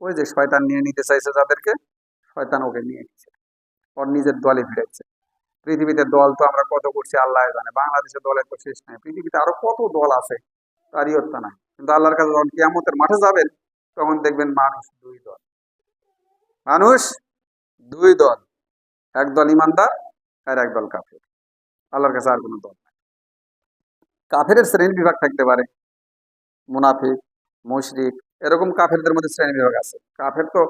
ওই যে শয়তান নিয়ে নিতে চাইছে যাদেরকে, শয়তান ওকে নিয়ে নিচ্ছে ওর নিজের দলে ভিড়াইছে পৃথিবীতে দল তো আমরা কত করছি, আল্লাহ জানে। বাংলাদেশের দলের তো শেষ নাই। পৃথিবীতে আরও কত দল আছে, তারই হত্যা নাই। কিন্তু আল্লাহর কাছে যখন কিয়ামতের মাঠে যাবেন, তখন দেখবেন মানুষ দুই দল। মানুষ দুই দল। একদল ইমানদার আর একদল কাফের। আল্লাহর কাছে আর কোনো দল নাই। কাফের শ্রেণি বিভাগ থাকতে পারে। মুনাফিক, মুশরিক এরকম কাফেরদের মধ্যে শ্রেণি বিভাগ আছে। কাফের তো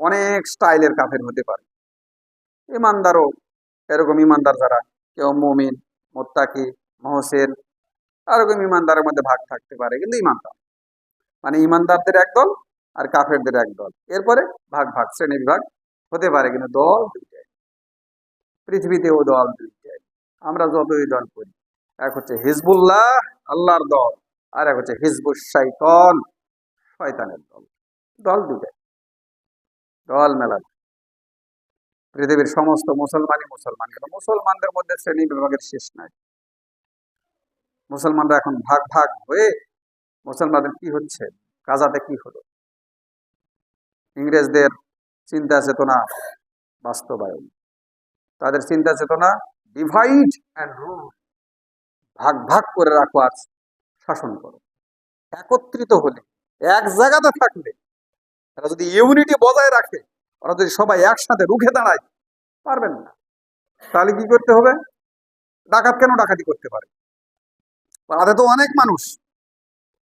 অনেক স্টাইলের কাফের হতে পারে। ইমানদারও, এরকম ইমানদার যারা, কেউ মমিন, মোত্তাকি, মহসেন, এরকম ইমানদারের মধ্যে ভাগ থাকতে পারে, কিন্তু ইমানদার। মানে ইমানদারদের একদল আর কাফেরদের একদল এরপরে ভাগ ভাগ, শ্রেণি বিভাগ হতে পারে, কিন্তু দল দুইটাই। পৃথিবীতেও দল দুইটাই। আমরা যতই দল করি, এক হচ্ছে হিজবুল্লাহ, আল্লাহর দল, আর এক হচ্ছে হিজবুল শাইতন। শয়তানের দল। দল দুটাই দল মেলা পৃথিবীর সমস্ত মুসলমানই মুসলমান, কিন্তু মুসলমানদের মধ্যে শ্রেণি বিভাগের শেষ নাই। মুসলমানরা এখন ভাগ ভাগ হয়ে মুসলমানদের কি হচ্ছে গাজাতে কি হলো? ইংরেজদের চিন্তা চেতনা বাস্তবায়ন। তাদের চিন্তা চেতনা ডিভাইড অ্যান্ড রুল ভাগ ভাগ করে রাখো আজ। শাসন করো। একত্রিত হলে এক জায়গাতে থাকলে, তারা যদি ইউনিটি বজায় রাখে, ওরা যদি সবাই একসাথে রুখে দাঁড়ায়, পারবেন না। তাহলে কি করতে হবে? ডাকাত কেন ডাকাতি করতে পারে? পাড়াতে তো অনেক মানুষ।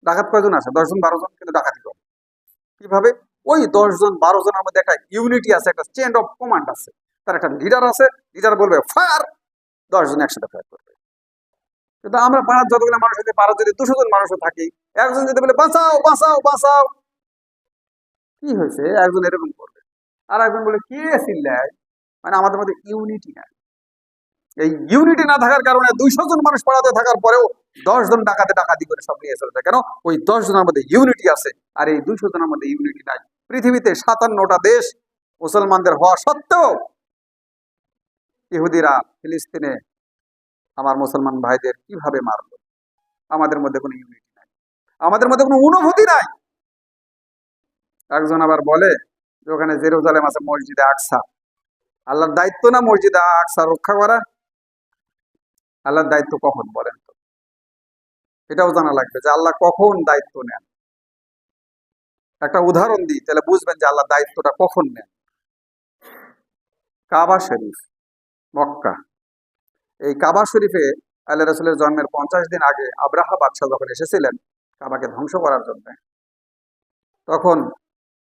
ডাকাত কয়জন আছে? দশজন, বারো জন কিন্তু ডাকাতি করে। কীভাবে? ওই দশজন, বারো জনের মধ্যে একটা ইউনিটি আছে, একটা চেঞ্জ অফ কমান্ড আছে। তার একটা লিডার আছে লিডার বলবে, ফায়ার! দশজন একসাথে ফায়ার করবে। কিন্তু আমরা পাড়ার যতগুলো মানুষ আছে পাড়ার যদি দুশো জন মানুষও থাকি, একজন যদি বলে, বাঁচাও বাঁচাও বাঁচাও। কি হয়েছে? একজন এরকম করবে। আর একজন বলে, কে চিল্লায়? মানে আমাদের মধ্যে ইউনিটি নাই। এই ইউনিটি না থাকার কারণে দুইশো জন মানুষ পাড়াতে থাকার পরেও দশ জন ডাকাতে ডাকাতি করে সব নিয়ে চলেছে কেন? ওই দশ জনের মধ্যে ইউনিটি আছে, আর এই দুইশো জনের মধ্যে ইউনিটি নাই। পৃথিবীতে সাতান্নটা দেশ মুসলমানদের হওয়া সত্ত্বেও ইহুদিরা ফিলিস্তিনে আমার মুসলমান ভাইদের কীভাবে মারলো? আমাদের মধ্যে কোনো ইউনিটি নাই। আমাদের মধ্যে কোনো অনুভূতি নাই। একজন আবার বলে যে ওখানে জেরুজালেম আছে মসজিদে আকসা। আল্লাহর দায়িত্ব না মসজিদে আকসা রক্ষা করা? আল্লাহর দায়িত্ব কখন বলেন তো? এটাও জানা লাগবে যে আল্লাহ কখন দায়িত্ব নেন। একটা উদাহরণ দিই, তাহলে বুঝবেন যে আল্লাহ দায়িত্বটা কখন নেন। কাবা শরীফ, মক্কা। এই কাবা শরীফে আল্লাহ রসুলের জন্মের পঞ্চাশ দিন আগে আব্রাহা বাদশাহ যখন এসেছিলেন, কাবাকে ধ্বংস করার জন্য, তখন